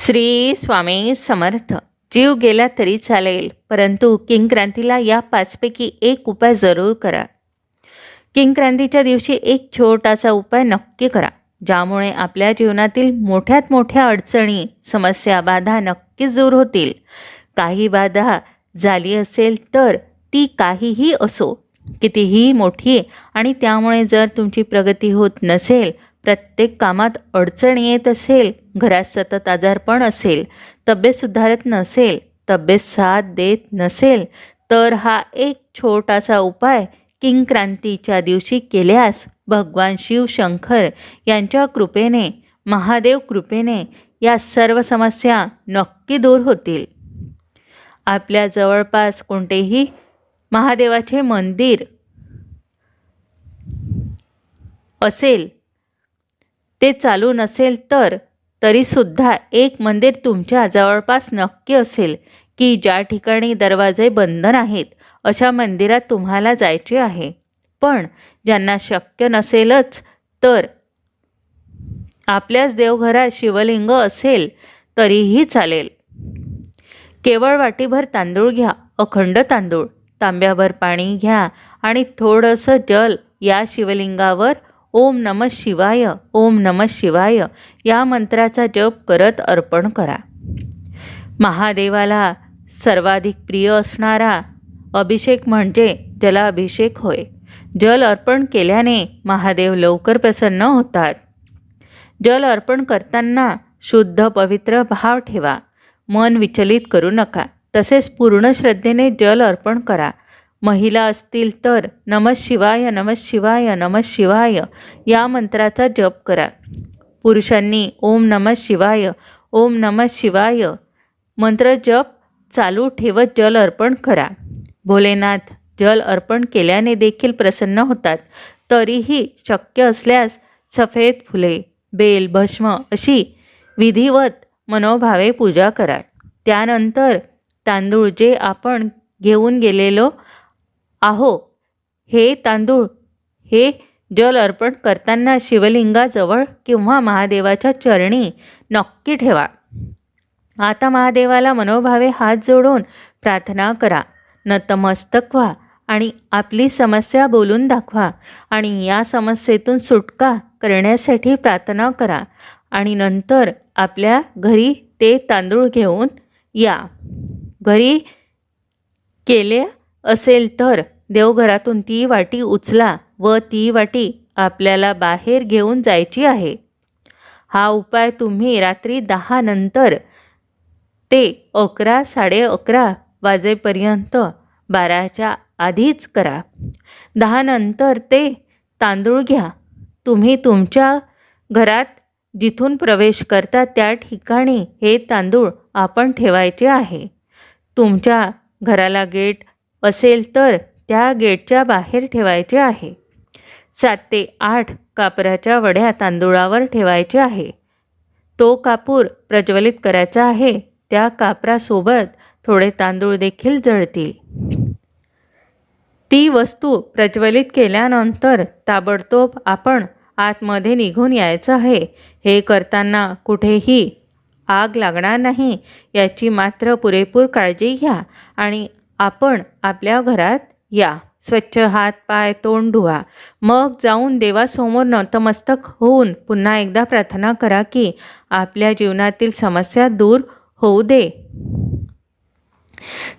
श्री स्वामी समर्थ. जीव गेला तरी चालेल परंतु किंक्रांतीला या पाचपैकी एक उपाय जरूर करा. किंक्रांतीच्या दिवशी एक छोटासा उपाय नक्की करा ज्यामुळे आपल्या जीवनातील मोठ्यात मोठ्या अडचणी समस्या बाधा नक्कीच दूर होतील. काही बाधा झाली असेल तर ती काहीही असो कितीही मोठी आणि त्यामुळे जर तुमची प्रगती होत नसेल प्रत्येक कामात अडचण येत असेल घरात सतत आजारपण असेल तब्येत सुधारत नसेल तब्येत साथ देत नसेल तर हा एक छोटासा उपाय किंक्रांतीच्या दिवशी केल्यास भगवान शिव शंकर यांच्या कृपेने महादेव कृपेने या सर्व समस्या नक्की दूर होतील. आपल्या जवळपास कोणतेही महादेवाचे मंदिर असेल ते चालू नसेल तर तरीसुद्धा एक मंदिर तुमच्या जवळपास नक्की असेल की ज्या ठिकाणी दरवाजे बंद नाहीत अशा मंदिरात तुम्हाला जायचे आहे. पण ज्यांना शक्य नसेलच तर आपल्याच देवघरात शिवलिंग असेल तरीही चालेल. केवळ वाटीभर तांदूळ घ्या अखंड तांदूळ. तांब्याभर पाणी घ्या आणि थोडंसं जल या शिवलिंगावर ओम नम शिवाय ओम नम शिवाय या मंत्राचा जप करत अर्पण करा. महादेवाला सर्वाधिक प्रिय असणारा अभिषेक म्हणजे जलाभिषेक होय. जल अर्पण केल्याने महादेव लवकर प्रसन्न होतात. जल अर्पण करताना शुद्ध पवित्र भाव ठेवा. मन विचलित करू नका. तसेच पूर्ण श्रद्धेने जल अर्पण करा. महिला असतील तर नम शिवाय नम शिवाय नम शिवाय या मंत्राचा जप करा. पुरुषांनी ओम नम शिवाय ओम नम शिवाय मंत्र जप चालू ठेवत जल अर्पण करा. भोलेनाथ जल अर्पण केल्याने देखील प्रसन्न होतात. तरीही शक्य असल्यास सफेद फुले बेल भस्म अशी विधिवत मनोभावे पूजा करा. त्यानंतर तांदूळ जे आपण घेऊन गेलेलो आहो हे तांदूळ हे जल अर्पण करताना शिवलिंगाजवळ किंवा महादेवाच्या चरणी नक्की ठेवा. आता महादेवाला मनोभावे हात जोडून प्रार्थना करा. नतमस्तक व्हा आणि आपली समस्या बोलून दाखवा आणि या समस्येतून सुटका करण्यासाठी प्रार्थना करा आणि नंतर आपल्या घरी ते तांदूळ घेऊन या. घरी केले असेल तर देवघरातून ती वाटी उचला व ती वाटी आपल्याला बाहेर घेऊन जायची आहे. हा उपाय तुम्ही रात्री दहा नंतर ते अकरा साडे अकरा वाजेपर्यंत बाराच्या आधीच करा. दहा नंतर ते तांदूळ घ्या. तुम्ही तुमच्या घरात जिथून प्रवेश करता त्या ठिकाणी हे तांदूळ आपण ठेवायचे आहे. तुमच्या घराला गेट असेल तर त्या गेटच्या बाहेर ठेवायचे आहे. सात ते आठ कापराच्या वड्या तांदूळावर ठेवायचे आहे. तो कापूर प्रज्वलित करायचा आहे त्या कापरासोबत थोडे तांदूळ देखील जळतील. ती वस्तू प्रज्वलित केल्यानंतर ताबडतोब आपण आतमध्ये निघून यायचं आहे. हे करताना कुठेही आग लागणार नाही याची मात्र पुरेपूर काळजी घ्या आणि आपण आपल्या घरात या. स्वच्छ हात पाय तोंड धुवा. मग जाऊन देवासमोर नतमस्तक होऊन पुन्हा एकदा प्रार्थना करा की आपल्या जीवनातील समस्या दूर होऊ दे.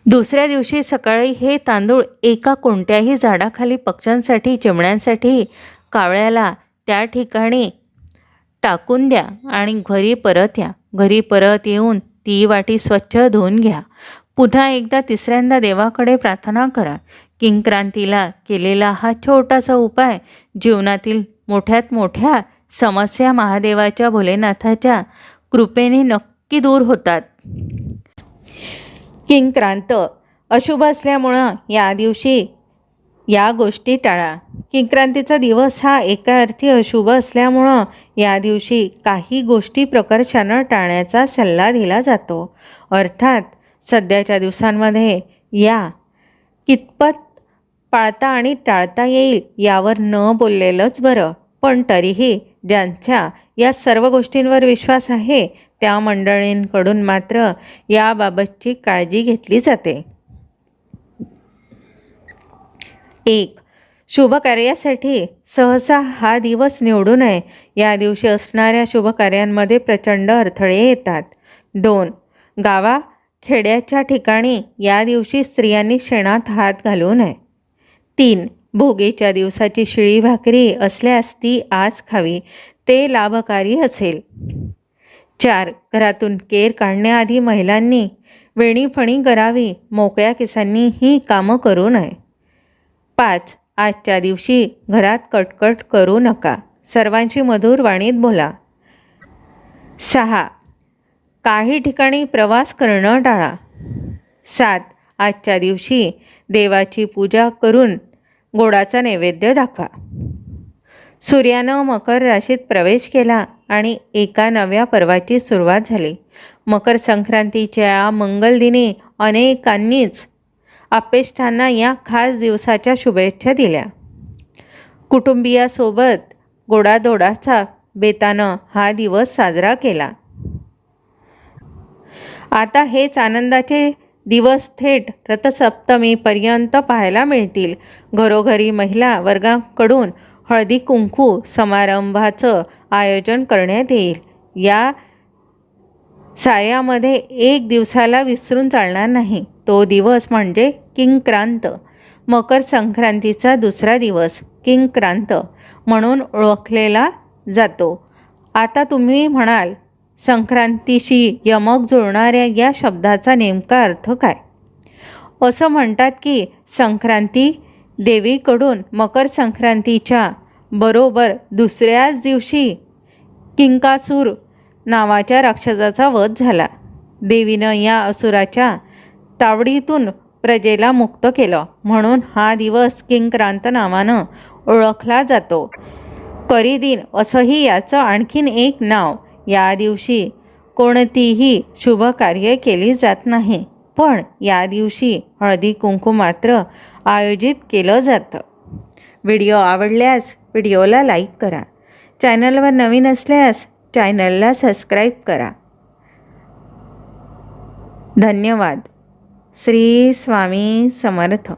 दुसऱ्या दिवशी सकाळी हे तांदूळ एका कोणत्याही झाडाखाली पक्ष्यांसाठी चिमण्यांसाठी कावळ्याला त्या ठिकाणी टाकून द्या आणि घरी परत या. घरी परत येऊन ती वाटी स्वच्छ धुवून घ्या. पुन्हा एकदा तिसऱ्यांदा देवाकडे प्रार्थना करा. किंक्रांतीला केलेला हा छोटासा उपाय जीवनातील मोठ्यात मोठ्या समस्या महादेवाच्या भोलेनाथाच्या कृपेने नक्की दूर होतात. किंक्रांत अशुभ असल्यामुळं या दिवशी या गोष्टी टाळा. किंक्रांतीचा दिवस हा एका अर्थी अशुभ असल्यामुळं या दिवशी काही गोष्टी प्रकर्षानं टाळण्याचा सल्ला दिला जातो. अर्थात सध्याच्या दिवसांमध्ये या. कितपत पाळता आणि टाळता येईल यावर न बोललेलंच बरं. पण तरीही ज्यांच्या या सर्व गोष्टींवर विश्वास आहे त्या मंडळींकडून मात्र याबाबतची काळजी घेतली जाते. एक. शुभ कार्यासाठी सहसा हा दिवस निवडू नये. या दिवशी असणाऱ्या शुभ कार्यांमध्ये प्रचंड अडथळे येतात. दोन. गावा खेड्याच्या ठिकाणी या दिवशी स्त्रियांनी शेणात हात घालू नये तीन भोगीच्या दिवसाची शिळी भाकरी असल्यास ती आज खावी ते लाभकारी असेल. चार घरातून केर काढण्याआधी महिलांनी वेणीफणी करावी मोकळ्या केसांनी ही कामं करू नये पाच आजच्या दिवशी घरात कटकट करू नका सर्वांशी मधुर वाणीत बोला. सहा काही ठिकाणी प्रवास करणं टाळा. सात आजच्या दिवशी देवाची पूजा करून गोडाचा नैवेद्य दाखवा. सूर्यानं मकर राशीत प्रवेश केला आणि एका नव्या पर्वाची सुरुवात झाली. मकर संक्रांतीच्या मंगलदिनी अनेकांनीच आपेष्टांना या खास दिवसाच्या शुभेच्छा दिल्या. कुटुंबियासोबत गोडाधोडाचा बेतानं हा दिवस साजरा केला. आता हेच आनंदाचे दिवस थेट रथसप्तमीपर्यंत पाहायला मिळतील. घरोघरी महिला वर्गाकडून हळदी कुंकू समारंभाचं आयोजन करण्यात येईल. या सायामध्ये एक दिवसाला विसरून चालणार नाही. तो दिवस म्हणजे किंक्रांत. मकर संक्रांतीचा दुसरा दिवस किंक्रांत म्हणून ओळखलेला जातो. आता तुम्ही म्हणाल संक्रांतीशी यमक जुळणाऱ्या या शब्दाचा नेमका अर्थ काय? असं म्हणतात की संक्रांती देवीकडून मकर संक्रांतीच्या बरोबर दुसऱ्याच दिवशी किंकासूर नावाच्या राक्षसाचा वध झाला. देवीनं या असुराच्या तावडीतून प्रजेला मुक्त केलं. म्हणून हा दिवस किंक्रांत नावानं ओळखला जातो. करीदिन असंही याचं आणखीन एक नाव या दिवशी कोणतीही शुभ कार्य केली जात नाही. पण या दिवशी हळदी कुंकू मात्र आयोजित केलं जातं. व्हिडिओ आवडल्यास व्हिडिओला लाईक करा. चॅनलवर नवीन असल्यास चॅनलला सबस्क्राईब करा. धन्यवाद. श्री स्वामी समर्थ.